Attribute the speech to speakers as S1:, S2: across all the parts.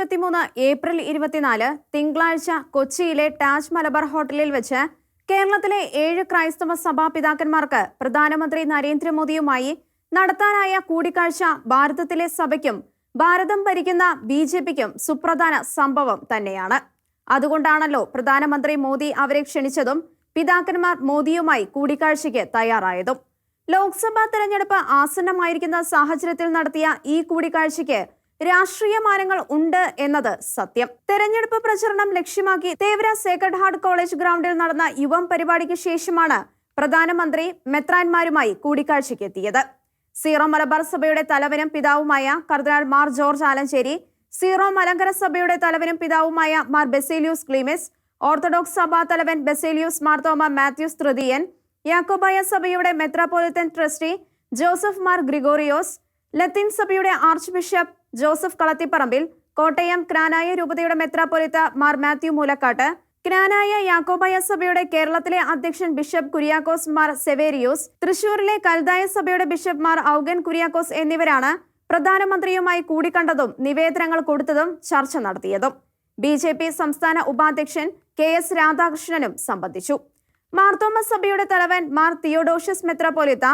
S1: ഇരുപത്തിമൂന്ന് ഏപ്രിൽ ഇരുപത്തിനാല് തിങ്കളാഴ്ച കൊച്ചിയിലെ ടാജ് മലബാർ ഹോട്ടലിൽ വെച്ച് കേരളത്തിലെ ഏഴ് ക്രൈസ്തവ സഭാ പിതാക്കന്മാർക്ക് പ്രധാനമന്ത്രി നരേന്ദ്രമോദിയുമായി നടത്താനായ കൂടിക്കാഴ്ച ഭാരതത്തിലെ സഭയ്ക്കും ഭാരതം ഭരിക്കുന്ന ബി ജെ പിക്കും സുപ്രധാന സംഭവം തന്നെയാണ്. അതുകൊണ്ടാണല്ലോ പ്രധാനമന്ത്രി മോദി അവരെ ക്ഷണിച്ചതും പിതാക്കന്മാർ മോദിയുമായി കൂടിക്കാഴ്ചയ്ക്ക് തയ്യാറായതും. ലോക്സഭാ തെരഞ്ഞെടുപ്പ് ആസന്നമായിരിക്കുന്ന സാഹചര്യത്തിൽ നടത്തിയ ഈ കൂടിക്കാഴ്ചയ്ക്ക് രാഷ്ട്രീയ മാനങ്ങൾ ഉണ്ട് എന്നത് സത്യം. തെരഞ്ഞെടുപ്പ് പ്രചരണം ലക്ഷ്യമാക്കി തേവര സേക്രഡ് ഹാർട്ട് കോളേജ് ഗ്രൗണ്ടിൽ നടന്ന യുവം പരിപാടിക്ക് ശേഷമാണ് പ്രധാനമന്ത്രി മെത്രാൻമാരുമായി കൂടിക്കാഴ്ചയ്ക്ക് എത്തിയത് സീറോ മലബാർ സഭയുടെ തലവനും പിതാവുമായ കർദിനാൾ മാർ ജോർജ് ആലഞ്ചേരി സീറോ മലങ്കര സഭയുടെ തലവനും പിതാവുമായ മാർ ബെസേലിയൂസ് ക്ലീമിസ് ഓർത്തഡോക്സ് സഭാ തലവൻ ബെസേലിയൂസ് മാർത്തോമ മാത്യൂസ് തൃതീയൻ യാക്കോബായ സഭയുടെ metropolitan trustee Joseph Mar Gregorios ലത്തീൻ സഭയുടെ archbishop Joseph Kalathiparambil Kottayam ക്രാനായ രൂപതയുടെ മെത്രാപ്പൊലിത്ത മാർ മാത്യു മൂലക്കാട്ട് ക്രാനായ യാക്കോബായ സഭയുടെ കേരളത്തിലെ അധ്യക്ഷൻ ബിഷപ്പ് കുര്യാക്കോസ് മാർ സെവേരിയോസ് തൃശൂരിലെ കൽദായ സഭയുടെ ബിഷപ്പ് മാർ ഔഗൻ കുര്യാക്കോസ് എന്നിവരാണ് പ്രധാനമന്ത്രിയുമായി കൂടിക്കണ്ടതും നിവേദനങ്ങൾ കൊടുത്തതും ചർച്ച നടത്തിയതും. ബി ജെ പി സംസ്ഥാന ഉപാധ്യക്ഷൻ കെ എസ് രാധാകൃഷ്ണനും സംബന്ധിച്ചു. മാർത്തോമ സഭയുടെ തലവൻ മാർ തിയോഡോഷ്യസ് മെത്രാപ്പൊലിത്ത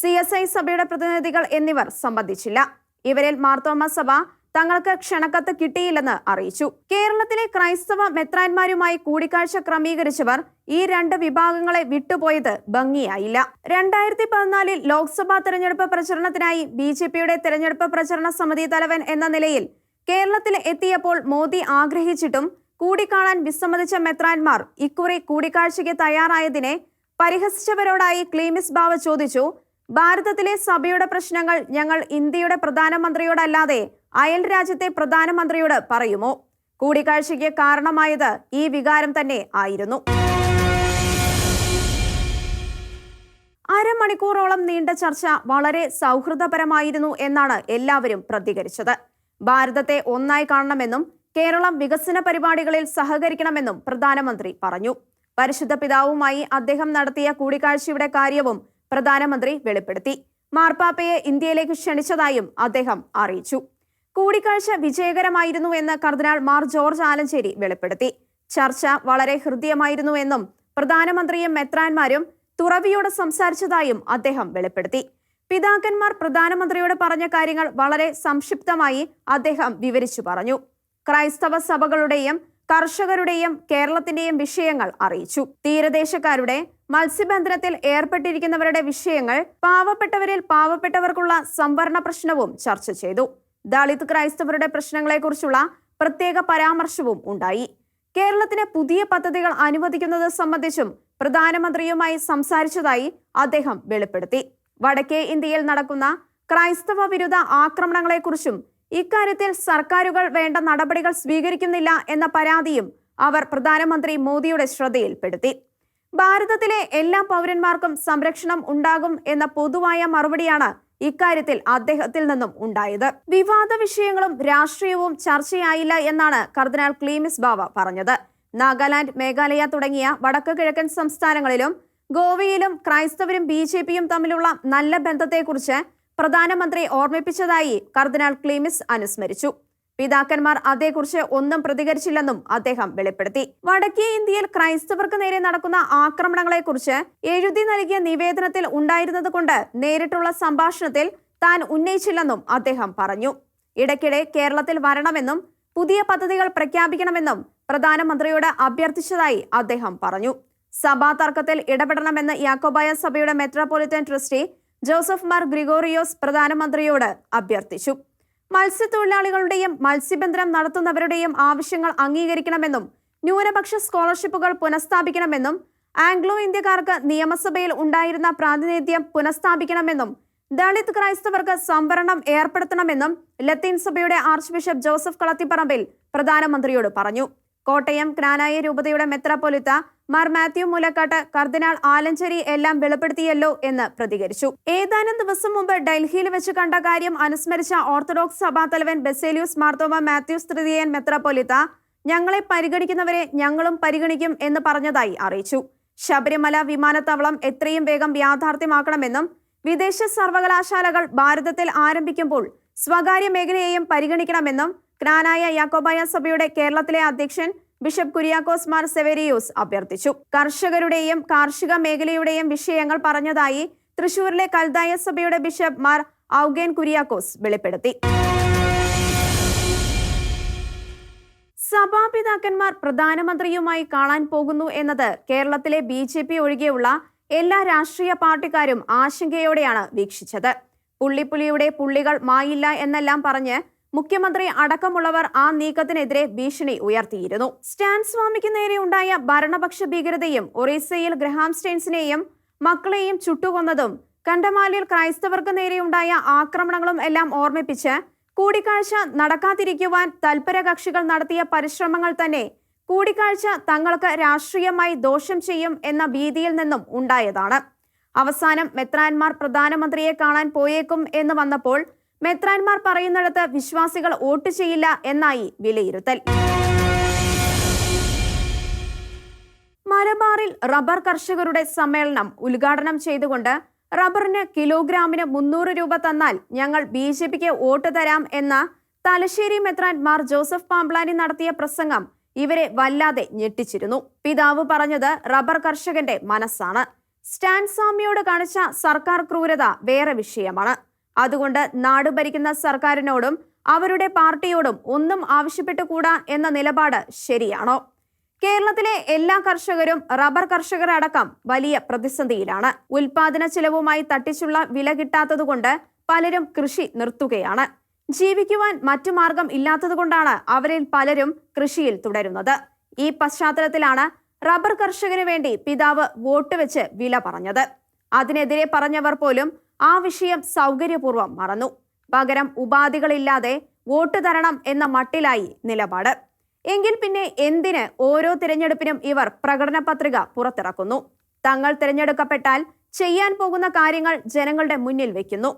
S1: സി എസ് ഐ സഭയുടെ പ്രതിനിധികൾ എന്നിവർ സംബന്ധിച്ചില്ല. ഇവരിൽ മാർത്തോമ സഭ തങ്ങൾക്ക് ക്ഷണക്കത്ത് കിട്ടിയില്ലെന്ന് അറിയിച്ചു. കേരളത്തിലെ ക്രൈസ്തവ മെത്രാന്മാരുമായി കൂടിക്കാഴ്ച ക്രമീകരിച്ചവർ ഈ രണ്ട് വിഭാഗങ്ങളെ വിട്ടുപോയത് ഭംഗിയായില്ല. രണ്ടായിരത്തി പതിനാലിൽ ലോക്സഭാ തെരഞ്ഞെടുപ്പ് പ്രചരണത്തിനായി ബി ജെ പിയുടെ തെരഞ്ഞെടുപ്പ് പ്രചരണ സമിതി തലവൻ എന്ന നിലയിൽ കേരളത്തിൽ എത്തിയപ്പോൾ മോദി ആഗ്രഹിച്ചിട്ടും കൂടിക്കാണാൻ വിസമ്മതിച്ച മെത്രാൻമാർ ഇക്കുറി കൂടിക്കാഴ്ചയ്ക്ക് തയ്യാറായതിനെ പരിഹസിച്ചവരോടായി ക്ലീമിസ് ബാവ ചോദിച്ചു ഭാരതത്തിലെ സഭയുടെ പ്രശ്നങ്ങൾ ഞങ്ങൾ ഇന്ത്യയുടെ പ്രധാനമന്ത്രിയോടല്ലാതെ അയൽ രാജ്യത്തെ പ്രധാനമന്ത്രിയോട് പറയുമോ? കൂടിക്കാഴ്ചയ്ക്ക് കാരണമായത് ഈ വികാരം തന്നെ ആയിരുന്നു. അരമണിക്കൂറോളം നീണ്ട ചർച്ച വളരെ സൗഹൃദപരമായിരുന്നു എന്നാണ് എല്ലാവരും പ്രതികരിച്ചത്. ഭാരതത്തെ ഒന്നായി കാണണമെന്നും കേരളം വികസന പരിപാടികളിൽ സഹകരിക്കണമെന്നും പ്രധാനമന്ത്രി പറഞ്ഞു. പരിശുദ്ധ പിതാവുമായി അദ്ദേഹം നടത്തിയ കൂടിക്കാഴ്ചയുടെ കാര്യവും പ്രധാനമന്ത്രി വെളിപ്പെടുത്തി. മാർപ്പാപ്പയെ ഇന്ത്യയിലേക്ക് ക്ഷണിച്ചതായും അദ്ദേഹം അറിയിച്ചു. കൂടിക്കാഴ്ച വിജയകരമായിരുന്നു എന്ന് കർദിനാൾ മാർ ജോർജ് ആലഞ്ചേരി വെളിപ്പെടുത്തി. ചർച്ച വളരെ ഹൃദ്യമായിരുന്നുവെന്നും പ്രധാനമന്ത്രിയും മെത്രാന്മാരും തുറവിയോട് സംസാരിച്ചതായും അദ്ദേഹം വെളിപ്പെടുത്തി. പിതാക്കന്മാർ പ്രധാനമന്ത്രിയോട് പറഞ്ഞ കാര്യങ്ങൾ വളരെ സംക്ഷിപ്തമായി അദ്ദേഹം വിവരിച്ചു പറഞ്ഞു. ക്രൈസ്തവ സഭകളുടെയും കർഷകരുടെയും കേരളത്തിന്റെയും വിഷയങ്ങൾ അറിയിച്ചു. തീരദേശക്കാരുടെ മത്സ്യബന്ധനത്തിൽ ഏർപ്പെട്ടിരിക്കുന്നവരുടെ വിഷയങ്ങൾ പാവപ്പെട്ടവരിൽ പാവപ്പെട്ടവർക്കുള്ള സംവരണ പ്രശ്നവും ചർച്ച ചെയ്തു. ദളിത് ക്രൈസ്തവരുടെ പ്രശ്നങ്ങളെക്കുറിച്ചുള്ള പ്രത്യേക പരാമർശവും ഉണ്ടായി. കേരളത്തിന് പുതിയ പദ്ധതികൾ അനുവദിക്കുന്നത് സംബന്ധിച്ചും പ്രധാനമന്ത്രിയുമായി സംസാരിച്ചതായി അദ്ദേഹം വെളിപ്പെടുത്തി. വടക്കേ ഇന്ത്യയിൽ നടക്കുന്ന ക്രൈസ്തവ വിരുദ്ധ ആക്രമണങ്ങളെക്കുറിച്ചും ഇക്കാര്യത്തിൽ സർക്കാരുകൾ വേണ്ട നടപടികൾ സ്വീകരിക്കുന്നില്ല എന്ന പരാതിയും അവർ പ്രധാനമന്ത്രി മോദിയുടെ ശ്രദ്ധയിൽപ്പെടുത്തി. ഭാരതത്തിലെ എല്ലാ പൗരന്മാർക്കും സംരക്ഷണം ഉണ്ടാകും എന്ന പൊതുവായ മറുപടിയാണ് ഇക്കാര്യത്തിൽ അദ്ദേഹത്തിൽ നിന്നും ഉണ്ടായത്. വിവാദ വിഷയങ്ങളും രാഷ്ട്രീയവും ചർച്ചയായില്ല എന്നാണ് കർദിനാൾ ക്ലീമിസ് ബാവ പറഞ്ഞത്. നാഗാലാൻഡ് മേഘാലയ തുടങ്ങിയ വടക്കു കിഴക്കൻ സംസ്ഥാനങ്ങളിലും ഗോവയിലും ക്രൈസ്തവരും ബി തമ്മിലുള്ള നല്ല ബന്ധത്തെക്കുറിച്ച് പ്രധാനമന്ത്രി ഓർമ്മിപ്പിച്ചതായി കർദിനാൾ ക്ലീമിസ് അനുസ്മരിച്ചു. പിതാക്കന്മാർ അതേക്കുറിച്ച് ഒന്നും പ്രതികരിച്ചില്ലെന്നും അദ്ദേഹം വെളിപ്പെടുത്തി. വടക്കേ ഇന്ത്യയിൽ ക്രൈസ്തവർക്ക് നേരെ നടക്കുന്ന ആക്രമണങ്ങളെക്കുറിച്ച് എഴുതി നൽകിയ നിവേദനത്തിൽ ഉണ്ടായിരുന്നതുകൊണ്ട് നേരിട്ടുള്ള സംഭാഷണത്തിൽ താൻ ഉന്നയിച്ചില്ലെന്നും അദ്ദേഹം പറഞ്ഞു. ഇടയ്ക്കിടെ കേരളത്തിൽ വരണമെന്നും പുതിയ പദ്ധതികൾ പ്രഖ്യാപിക്കണമെന്നും പ്രധാനമന്ത്രിയോട് അഭ്യർത്ഥിച്ചതായി അദ്ദേഹം പറഞ്ഞു. സഭാ തർക്കത്തിൽ ഇടപെടണമെന്ന് യാക്കോബായ സഭയുടെ metropolitan trustee Joseph Mar Gregorios പ്രധാനമന്ത്രിയോട് അഭ്യർത്ഥിച്ചു. മത്സ്യത്തൊഴിലാളികളുടെയും മത്സ്യബന്ധനം നടത്തുന്നവരുടെയും ആവശ്യങ്ങൾ അംഗീകരിക്കണമെന്നും ന്യൂനപക്ഷ സ്കോളർഷിപ്പുകൾ പുനഃസ്ഥാപിക്കണമെന്നും ആംഗ്ലോ ഇന്ത്യക്കാർക്ക് നിയമസഭയിൽ ഉണ്ടായിരുന്ന പ്രാതിനിധ്യം പുനഃസ്ഥാപിക്കണമെന്നും ദളിത് ക്രൈസ്തവർക്ക് സംവരണം ഏർപ്പെടുത്തണമെന്നും ലത്തീൻ സഭയുടെ ആർച്ച് ബിഷപ്പ് ജോസഫ് കളത്തിപ്പറമ്പിൽ പ്രധാനമന്ത്രിയോട് പറഞ്ഞു. കോട്ടയം ക്നാനായ രൂപതയുടെ മെത്രാപ്പൊലിത്ത മാർ മാത്യു മൂലക്കാട്ട് കർദിനാൾ ആലഞ്ചേരി എല്ലാം വെളിപ്പെടുത്തിയല്ലോ എന്ന് പ്രതികരിച്ചു. ഏതാനും ദിവസം മുമ്പ് ഡൽഹിയിൽ വെച്ച് കണ്ട കാര്യം അനുസ്മരിച്ച ഓർത്തഡോക്സ് സഭാ തലവൻ ബെസേലിയൂസ് മാർത്തോമ മാത്യൂസ് തൃതീയൻ മെത്രാപ്പൊലിത്ത ഞങ്ങളെ പരിഗണിക്കുന്നവരെ ഞങ്ങളും പരിഗണിക്കും എന്ന് പറഞ്ഞതായി അറിയിച്ചു. ശബരിമല വിമാനത്താവളം എത്രയും വേഗം യാഥാർത്ഥ്യമാക്കണമെന്നും വിദേശ സർവകലാശാലകൾ ഭാരതത്തിൽ ആരംഭിക്കുമ്പോൾ സ്വകാര്യ മേഖലയെയും പരിഗണിക്കണമെന്നും ക്നാനായ യാക്കോബായ സഭയുടെ കേരളത്തിലെ അധ്യക്ഷൻ ബിഷപ്പ് കുര്യാക്കോസ് മാർ സെവേരിയൂസ് അഭ്യർത്ഥിച്ചു. കർഷകരുടെയും കാർഷിക മേഖലയുടെയും വിഷയങ്ങൾ പറഞ്ഞതായി തൃശൂരിലെ കൽദായ സഭയുടെ ബിഷപ്പ് മാർ ഔഗേൻ കുര്യാക്കോസ് വെളിപ്പെടുത്തി. സഭാപിതാക്കന്മാർ പ്രധാനമന്ത്രിയുമായി കാണാൻ പോകുന്നു എന്നത് കേരളത്തിലെ ബി ജെ പി ഒഴികെയുള്ള എല്ലാ രാഷ്ട്രീയ പാർട്ടിക്കാരും ആശങ്കയോടെയാണ് വീക്ഷിച്ചത്. പുള്ളിപ്പുലിയുടെ പുള്ളികൾ മായില്ല എന്നെല്ലാം പറഞ്ഞ് മുഖ്യമന്ത്രി അടക്കമുള്ളവർ ആ നീക്കത്തിനെതിരെ ഭീഷണി ഉയർത്തിയിരുന്നു. സ്റ്റാൻ സ്വാമിക്ക് നേരെ ഉണ്ടായ ഭരണപക്ഷ ഭീകരതയും ഒറീസയിൽ ഗ്രഹാം സ്റ്റെയിൻസിനെയും മക്കളെയും ചുട്ടുകൊന്നതും കണ്ടമാലിൽ ക്രൈസ്തവർക്ക് നേരെയുണ്ടായ ആക്രമണങ്ങളും എല്ലാം ഓർമ്മിപ്പിച്ച് കൂടിക്കാഴ്ച നടക്കാതിരിക്കുവാൻ തൽപര കക്ഷികൾ നടത്തിയ പരിശ്രമങ്ങൾ തന്നെ കൂടിക്കാഴ്ച തങ്ങൾക്ക് രാഷ്ട്രീയമായി ദോഷം ചെയ്യും എന്ന ഭീതിയിൽ നിന്നും ഉണ്ടായതാണ്. അവസാനം മെത്രാൻമാർ പ്രധാനമന്ത്രിയെ കാണാൻ പോയേക്കും എന്ന് വന്നപ്പോൾ മെത്രാൻമാർ പറയുന്നിടത്ത് വിശ്വാസികൾ വോട്ട് ചെയ്യില്ല എന്നായി വിലയിരുത്തൽ. മലബാറിൽ റബ്ബർ കർഷകരുടെ സമ്മേളനം ഉദ്ഘാടനം ചെയ്തുകൊണ്ട് റബ്ബറിന് കിലോഗ്രാമിന് മുന്നൂറ് രൂപ തന്നാൽ ഞങ്ങൾ ബി ജെ പിക്ക് വോട്ട് തരാം എന്ന തലശ്ശേരി മെത്രാൻ മാർ ജോസഫ് പാംപ്ലാനി നടത്തിയ പ്രസംഗം ഇവരെ വല്ലാതെ ഞെട്ടിച്ചിരുന്നു. പിതാവ് പറഞ്ഞത് റബ്ബർ കർഷകന്റെ മനസ്സാണ്. സ്റ്റാൻസാമിയോട് കാണിച്ച സർക്കാർ ക്രൂരത വേറെ വിഷയമാണ്. അതുകൊണ്ട് നാട് ഭരിക്കുന്ന സർക്കാരിനോടും അവരുടെ പാർട്ടിയോടും ഒന്നും ആവശ്യപ്പെട്ടുകൂടാ എന്ന നിലപാട് ശരിയാണോ? കേരളത്തിലെ എല്ലാ കർഷകരും റബ്ബർ കർഷകരടക്കം വലിയ പ്രതിസന്ധിയിലാണ്. ഉൽപാദന ചെലവുമായി തട്ടിച്ചുള്ള വില കിട്ടാത്തതുകൊണ്ട് പലരും കൃഷി നിർത്തുകയാണ്. ജീവിക്കുവാൻ മറ്റു മാർഗം ഇല്ലാത്തതുകൊണ്ടാണ് അവരിൽ പലരും കൃഷിയിൽ തുടരുന്നത്. ഈ പശ്ചാത്തലത്തിലാണ് റബ്ബർ കർഷകന് വേണ്ടി പിതാവ് വോട്ട് വെച്ച് വില പറഞ്ഞത്. അതിനെതിരെ പറഞ്ഞവർ പോലും ആ വിഷയം സൗകര്യപൂർവം മറന്നു. പകരം ഉപാധികളില്ലാതെ വോട്ട് തരണം എന്ന മട്ടിലായി നിലപാട്. എങ്കിൽ പിന്നെ എന്തിന് ഓരോ തിരഞ്ഞെടുപ്പിനും ഇവർ പ്രകടന പത്രിക പുറത്തിറക്കുന്നു? തങ്ങൾ തിരഞ്ഞെടുക്കപ്പെട്ടാൽ ചെയ്യാൻ പോകുന്ന കാര്യങ്ങൾ ജനങ്ങളുടെ മുന്നിൽ വെക്കുന്നു.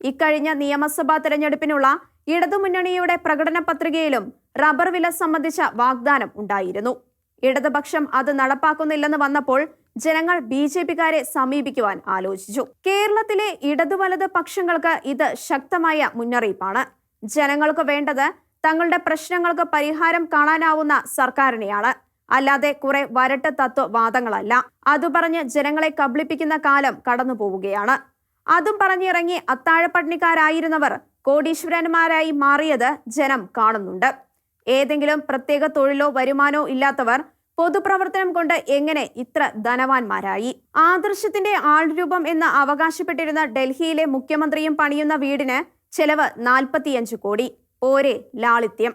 S1: ഇക്കഴിഞ്ഞ നിയമസഭാ തിരഞ്ഞെടുപ്പിനുള്ള ഇടതുമുന്നണിയുടെ പ്രകടന പത്രികയിലും റബ്ബർ വില സംബന്ധിച്ച വാഗ്ദാനം ഉണ്ടായിരുന്നു. ഇടതുപക്ഷം അത് നടപ്പാക്കുന്നില്ലെന്ന് വന്നപ്പോൾ ജനങ്ങൾ ബി ജെ പിക്കാരെ സമീപിക്കുവാൻ ആലോചിച്ചു. കേരളത്തിലെ ഇടതു വലത് പക്ഷങ്ങൾക്ക് ഇത് ശക്തമായ മുന്നറിയിപ്പാണ്. ജനങ്ങൾക്ക് വേണ്ടത് തങ്ങളുടെ പ്രശ്നങ്ങൾക്ക് പരിഹാരം കാണാനാവുന്ന സർക്കാരിനെയാണ്. അല്ലാതെ കുറെ വരട്ട് തത്വവാദങ്ങളല്ല അതു പറഞ്ഞ് ജനങ്ങളെ കബളിപ്പിക്കുന്ന കാലം കടന്നു പോവുകയാണ്. അതും പറഞ്ഞിറങ്ങി അത്താഴപ്പട്ടിണിക്കാരായിരുന്നവർ കോടീശ്വരന്മാരായി മാറിയത് ജനം കാണുന്നുണ്ട്. ഏതെങ്കിലും പ്രത്യേക തൊഴിലോ വരുമാനോ ഇല്ലാത്തവർ പൊതുപ്രവർത്തനം കൊണ്ട് എങ്ങനെ ഇത്ര ധനവാന്മാരായി? ആദർശത്തിന്റെ ആൾരൂപം എന്ന് അവകാശപ്പെട്ടിരുന്ന ഡൽഹിയിലെ മുഖ്യമന്ത്രിയും പണിയുന്ന വീടിന് ചെലവ് നാൽപ്പത്തിയഞ്ച് കോടി. പോരെ ലാളിത്യം.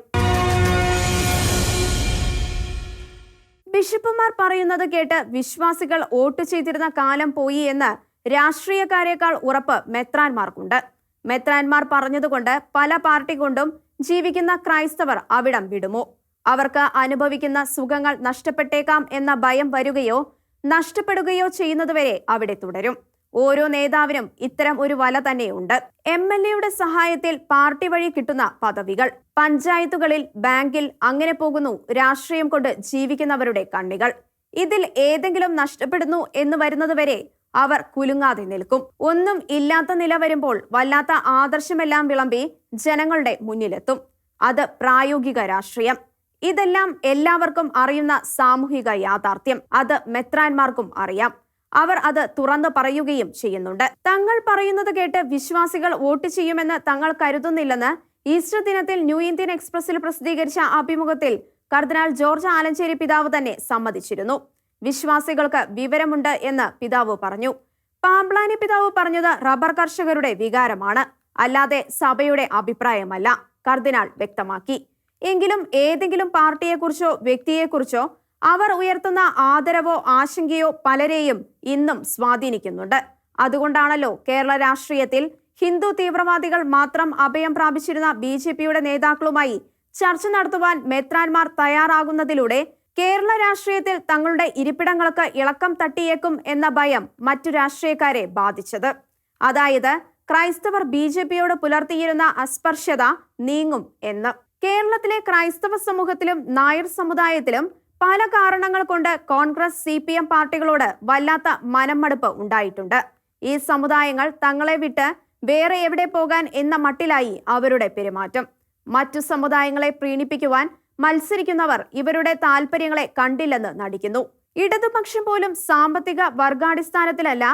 S1: ബിഷപ്പുമാർ പറയുന്നത് കേട്ട് വിശ്വാസികൾ വോട്ട് ചെയ്തിരുന്ന കാലം പോയി എന്ന് രാഷ്ട്രീയക്കാരേക്കാൾ ഉറപ്പ് മെത്രാൻമാർക്കുണ്ട് മെത്രാൻമാർ പറഞ്ഞതുകൊണ്ട് പല പാർട്ടി കൊണ്ടും ജീവിക്കുന്ന ക്രൈസ്തവർ അവിടം വിടുമോ? അവർക്ക് അനുഭവിക്കുന്ന സുഖങ്ങൾ നഷ്ടപ്പെട്ടേക്കാം എന്ന ഭയം വരികയോ നഷ്ടപ്പെടുകയോ ചെയ്യുന്നതുവരെ അവിടെ തുടരും. ഓരോ നേതാവിനും ഇത്തരം ഒരു വല തന്നെയുണ്ട്. എം എൽ എയുടെ സഹായത്തിൽ പാർട്ടി വഴി കിട്ടുന്ന പദവികൾ. പഞ്ചായത്തുകളിൽ ബാങ്കിൽ അങ്ങനെ പോകുന്നു രാഷ്ട്രീയം കൊണ്ട് ജീവിക്കുന്നവരുടെ കണ്ണികൾ. ഇതിൽ ഏതെങ്കിലും നഷ്ടപ്പെടുന്നു എന്ന് വരുന്നതുവരെ അവർ കുലുങ്ങാതെ നിൽക്കും. ഒന്നും ഇല്ലാത്ത നില വരുമ്പോൾ വല്ലാത്ത ആദർശമെല്ലാം വിളമ്പി ജനങ്ങളുടെ മുന്നിലെത്തും. അത് പ്രായോഗിക രാഷ്ട്രീയം. ഇതെല്ലാം എല്ലാവർക്കും അറിയുന്ന സാമൂഹിക യാഥാർത്ഥ്യം. അത് മെത്രാന്മാർക്കും അറിയാം. അവർ അത് തുറന്നു പറയുകയും ചെയ്യുന്നുണ്ട്. തങ്ങൾ പറയുന്നത് കേട്ട് വിശ്വാസികൾ വോട്ട് ചെയ്യുമെന്ന് തങ്ങൾ കരുതുന്നില്ലെന്ന് ഈസ്റ്റർ ദിനത്തിൽ ന്യൂ ഇന്ത്യൻ എക്സ്പ്രസിൽ പ്രസിദ്ധീകരിച്ച അഭിമുഖത്തിൽ കർദിനാൾ ജോർജ് ആലഞ്ചേരി പിതാവ് തന്നെ സമ്മതിച്ചിരുന്നു. വിശ്വാസികൾക്ക് വിവരമുണ്ട് എന്ന് പിതാവ് പറഞ്ഞു. പാമ്പ്ലാനി പിതാവ് പറഞ്ഞത് റബ്ബർ കർഷകരുടെ വികാരമാണ്. അല്ലാതെ സഭയുടെ അഭിപ്രായമല്ല. കർദിനാൾ വ്യക്തമാക്കി. എങ്കിലും ഏതെങ്കിലും പാർട്ടിയെക്കുറിച്ചോ വ്യക്തിയെക്കുറിച്ചോ അവർ ഉയർത്തുന്ന ആദരവോ ആശങ്കയോ പലരെയും ഇന്നും സ്വാധീനിക്കുന്നുണ്ട്. അതുകൊണ്ടാണല്ലോ കേരള രാഷ്ട്രീയത്തിൽ ഹിന്ദു തീവ്രവാദികൾ മാത്രം അഭയം പ്രാപിച്ചിരുന്ന ബി ജെ പിയുടെ നേതാക്കളുമായി ചർച്ച നടത്തുവാൻ മെത്രാൻമാർ തയ്യാറാകുന്നതിലൂടെ കേരള രാഷ്ട്രീയത്തിൽ തങ്ങളുടെ ഇരിപ്പിടങ്ങൾക്ക് ഇളക്കം തട്ടിയേക്കും എന്ന ഭയം മറ്റു രാഷ്ട്രീയക്കാരെ ബാധിച്ചത്. അതായത് ക്രൈസ്തവർ ബി ജെ പിയോട് പുലർത്തിയിരുന്ന അസ്പർശ്യത നീങ്ങും എന്ന്. കേരളത്തിലെ ക്രൈസ്തവ സമൂഹത്തിലും നായർ സമുദായത്തിലും പല കാരണങ്ങൾ കൊണ്ട് കോൺഗ്രസ് സി പി എം പാർട്ടികളോട് വല്ലാത്ത മനംമടുപ്പ് ഉണ്ടായിട്ടുണ്ട്. ഈ സമുദായങ്ങൾ തങ്ങളെ വിട്ട് വേറെ എവിടെ പോകാൻ എന്ന മട്ടിലായി അവരുടെ പെരുമാറ്റം. മറ്റു സമുദായങ്ങളെ പ്രീണിപ്പിക്കുവാൻ മത്സരിക്കുന്നവർ ഇവരുടെ താല്പര്യങ്ങളെ കണ്ടില്ലെന്ന് നടിക്കുന്നു. ഇടതുപക്ഷം പോലും സാമ്പത്തിക വർഗാടിസ്ഥാനത്തിലല്ല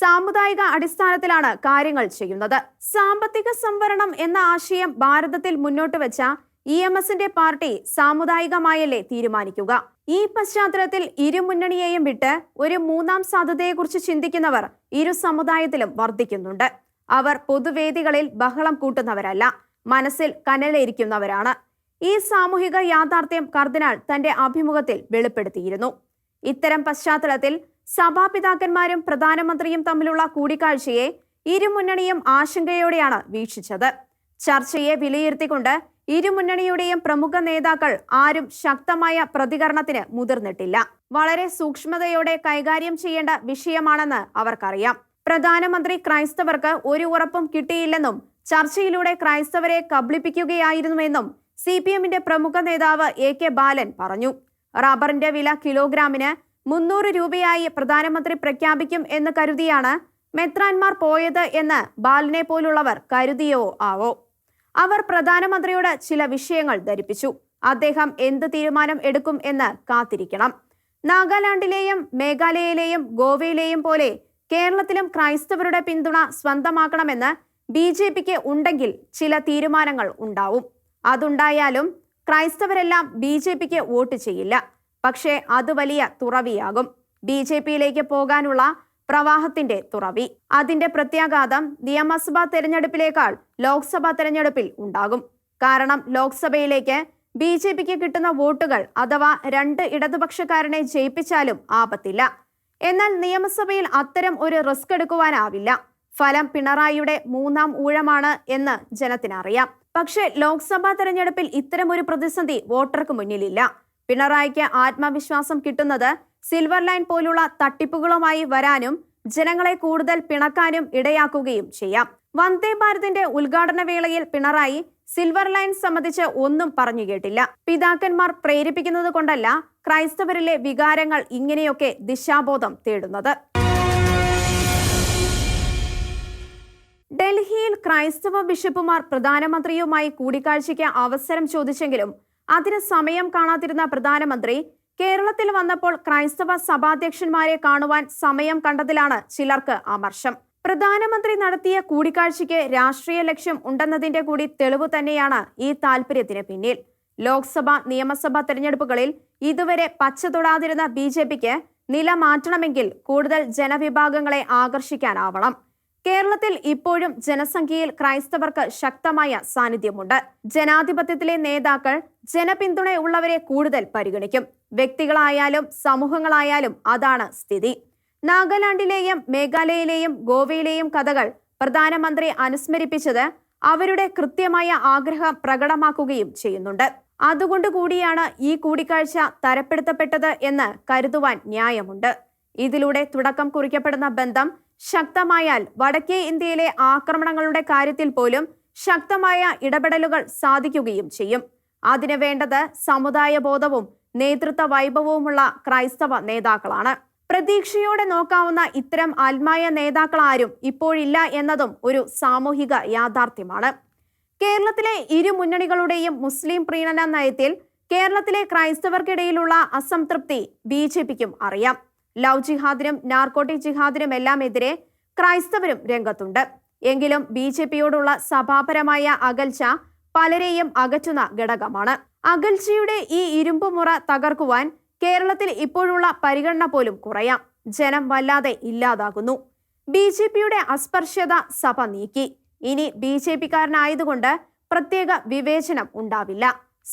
S1: സാമുദായിക അടിസ്ഥാനത്തിലാണ് കാര്യങ്ങൾ ചെയ്യുന്നത്. സാമ്പത്തിക സംവരണം എന്ന ആശയം ഭാരതത്തിൽ മുന്നോട്ട് വെച്ച ഇ എം എസിന്റെ പാർട്ടി സാമുദായികമായല്ലേ തീരുമാനിക്കുക? ഈ പശ്ചാത്തലത്തിൽ ഇരു മുന്നണിയെയും വിട്ട് ഒരു മൂന്നാം സാധ്യതയെക്കുറിച്ച് ചിന്തിക്കുന്നവർ ഇരു സമുദായത്തിലും വർദ്ധിക്കുന്നുണ്ട്. അവർ പൊതുവേദികളിൽ ബഹളം കൂട്ടുന്നവരല്ല മനസ്സിൽ കനലേരിക്കുന്നവരാണ് ഈ സാമൂഹിക യാഥാർത്ഥ്യം കർദിനാൾ തന്റെ അഭിമുഖത്തിൽ വെളിപ്പെടുത്തിയിരുന്നു. ഇത്തരം പശ്ചാത്തലത്തിൽ സഭാപിതാക്കന്മാരും പ്രധാനമന്ത്രിയും തമ്മിലുള്ള കൂടിക്കാഴ്ചയെ ഇരുമുന്നണിയും ആശങ്കയോടെയാണ് വീക്ഷിച്ചത്. ചർച്ചയെ വിലയിരുത്തിക്കൊണ്ട് ഇരുമുന്നണിയുടെയും പ്രമുഖ നേതാക്കൾ ആരും ശക്തമായ പ്രതികരണത്തിന് മുതിർന്നിട്ടില്ല. വളരെ സൂക്ഷ്മതയോടെ കൈകാര്യം ചെയ്യേണ്ട വിഷയമാണെന്ന് അവർക്കറിയാം. പ്രധാനമന്ത്രി ക്രൈസ്തവർക്ക് ഒരു ഉറപ്പും കിട്ടിയില്ലെന്നും ചർച്ചയിലൂടെ ക്രൈസ്തവരെ കബളിപ്പിക്കുകയായിരുന്നുവെന്നും സി പി എമ്മിന്റെ പ്രമുഖ നേതാവ് എ കെ ബാലൻ പറഞ്ഞു. റബ്ബറിന്റെ വില കിലോഗ്രാമിന് മുന്നൂറ് രൂപയായി പ്രധാനമന്ത്രി പ്രഖ്യാപിക്കും എന്ന് കരുതിയാണ് മെത്രാൻമാർ പോയത് എന്ന് ബാലനെ പോലുള്ളവർ കരുതിയോ ആവോ? അവർ പ്രധാനമന്ത്രിയോട് ചില വിഷയങ്ങൾ ധരിപ്പിച്ചു. അദ്ദേഹം എന്ത് തീരുമാനം എടുക്കും എന്ന് കാത്തിരിക്കണം. നാഗാലാൻഡിലെയും മേഘാലയയിലെയും ഗോവയിലെയും പോലെ കേരളത്തിലും ക്രൈസ്തവരുടെ പിന്തുണ സ്വന്തമാക്കണമെന്ന് ബി ജെ പിക്ക് ഉണ്ടെങ്കിൽ ചില തീരുമാനങ്ങൾ ഉണ്ടാവും. അതുണ്ടായാലും ക്രൈസ്തവരെല്ലാം ബി ജെ പിക്ക് വോട്ട് ചെയ്യില്ല. പക്ഷേ അത് വലിയ തുറവിയാകും. ബി ജെ പിയിലേക്ക് പോകാനുള്ള പ്രവാഹത്തിന്റെ തുറവി. അതിന്റെ പ്രത്യാഘാതം നിയമസഭാ തെരഞ്ഞെടുപ്പിലേക്കാൾ ലോക്സഭാ തെരഞ്ഞെടുപ്പിൽ ഉണ്ടാകും. കാരണം ലോക്സഭയിലേക്ക് ബി ജെ പിക്ക് കിട്ടുന്ന വോട്ടുകൾ അഥവാ രണ്ട് ഇടതുപക്ഷക്കാരനെ ജയിപ്പിച്ചാലും ആപത്തില്ല. എന്നാൽ നിയമസഭയിൽ അത്തരം ഒരു റിസ്ക് എടുക്കുവാനാവില്ല. ഫലം പിണറായിയുടെ മൂന്നാം ഊഴമാണ് എന്ന് ജനത്തിനറിയാം. പക്ഷേ ലോക്സഭാ തെരഞ്ഞെടുപ്പിൽ ഇത്തരം ഒരു പ്രതിസന്ധി വോട്ടർക്ക് മുന്നിലില്ല. പിണറായിക്ക് ആത്മവിശ്വാസം കിട്ടുന്നത് സിൽവർ ലൈൻ പോലുള്ള തട്ടിപ്പുകളുമായി വരാനും ജനങ്ങളെ കൂടുതൽ പിണക്കാനും ഇടയാക്കുകയും ചെയ്യാം. വന്ദേ ഭാരതിന്റെ ഉദ്ഘാടന വേളയിൽ പിണറായി സിൽവർ ലൈൻ സംബന്ധിച്ച് ഒന്നും പറഞ്ഞു കേട്ടില്ല. പിതാക്കന്മാർ പ്രേരിപ്പിക്കുന്നത് കൊണ്ടല്ല ക്രൈസ്തവരിലെ വികാരങ്ങൾ ഇങ്ങനെയൊക്കെ ദിശാബോധം തേടുന്നത്. ഡൽഹിയിൽ ക്രൈസ്തവ ബിഷപ്പുമാർ പ്രധാനമന്ത്രിയുമായി കൂടിക്കാഴ്ചയ്ക്ക് അവസരം ചോദിച്ചെങ്കിലും അതിന് സമയം കാണാതിരുന്ന പ്രധാനമന്ത്രി കേരളത്തിൽ വന്നപ്പോൾ ക്രൈസ്തവ സഭാധ്യക്ഷന്മാരെ കാണുവാൻ സമയം കണ്ടതിലാണ് ചിലർക്ക് അമർഷം. പ്രധാനമന്ത്രി നടത്തിയ കൂടിക്കാഴ്ചയ്ക്ക് രാഷ്ട്രീയ ലക്ഷ്യം ഉണ്ടെന്നതിന്റെ കൂടി തെളിവ് തന്നെയാണ് ഈ താല്പര്യത്തിന് പിന്നിൽ. ലോക്സഭ നിയമസഭ തെരഞ്ഞെടുപ്പുകളിൽ ഇതുവരെ പച്ച തൊടാതിരുന്ന ബി ജെ പിക്ക് നില മാറ്റണമെങ്കിൽ കൂടുതൽ ജനവിഭാഗങ്ങളെ ആകർഷിക്കാനാവണം. കേരളത്തിൽ ഇപ്പോഴും ജനസംഖ്യയിൽ ക്രൈസ്തവർക്ക് ശക്തമായ സാന്നിധ്യമുണ്ട്. ജനാധിപത്യത്തിലെ നേതാക്കൾ ജനപിന്തുണയുള്ളവരെ കൂടുതൽ പരിഗണിക്കും. വ്യക്തികളായാലും സമൂഹങ്ങളായാലും അതാണ് സ്ഥിതി. നാഗാലാൻഡിലെയും മേഘാലയയിലെയും ഗോവയിലെയും കഥകൾ പ്രധാനമന്ത്രി അനുസ്മരിപ്പിച്ചത് അവരുടെ കൃത്യമായ ആഗ്രഹം പ്രകടമാക്കുകയും ചെയ്യുന്നുണ്ട്. അതുകൊണ്ട് കൂടിയാണ് ഈ കൂടിക്കാഴ്ച തരപ്പെടുത്തപ്പെട്ടത് എന്ന് കരുതുവാൻ ന്യായമുണ്ട്. ഇതിലൂടെ തുടക്കം കുറിക്കപ്പെടുന്ന ബന്ധം ശക്തമായാൽ വടക്കേ ഇന്ത്യയിലെ ആക്രമണങ്ങളുടെ കാര്യത്തിൽ പോലും ശക്തമായ ഇടപെടലുകൾ സാധിക്കുകയും ചെയ്യും. അതിന് വേണ്ടത് സമുദായ ബോധവും നേതൃത്വ വൈഭവവുമുള്ള ക്രൈസ്തവ നേതാക്കളാണ്. പ്രതീക്ഷയോടെ നോക്കാവുന്ന ഇത്തരം ആത്മായ നേതാക്കളാരും ഇപ്പോഴില്ല എന്നതും ഒരു സാമൂഹിക യാഥാർത്ഥ്യമാണ്. കേരളത്തിലെ ഇരു മുന്നണികളുടെയും മുസ്ലിം പ്രീണന നയത്തിൽ കേരളത്തിലെ ക്രൈസ്തവർക്കിടയിലുള്ള അസംതൃപ്തി ബി അറിയാം. ലവ് ജിഹാദിനും നാർക്കോട്ടിക് ജിഹാദിനും എല്ലാം എതിരെ ക്രൈസ്തവരും രംഗത്തുണ്ട്. എങ്കിലും ബി ജെ പിയോടുള്ള സഭാപരമായ അകൽച്ച പലരെയും അകറ്റുന്ന ഘടകമാണ്. അകൽച്ചയുടെ ഈ ഇരുമ്പുമുറ തകർക്കുവാൻ കേരളത്തിൽ ഇപ്പോഴുള്ള പരിഗണന പോലും കുറയാം. ജനം വല്ലാതെ ഇല്ലാതാകുന്നു. ബി ജെ പിയുടെ അസ്പർശ്യത സഭ നീക്കി. ഇനി ബി ജെ പിക്കാരനായതുകൊണ്ട് പ്രത്യേക വിവേചനം ഉണ്ടാവില്ല.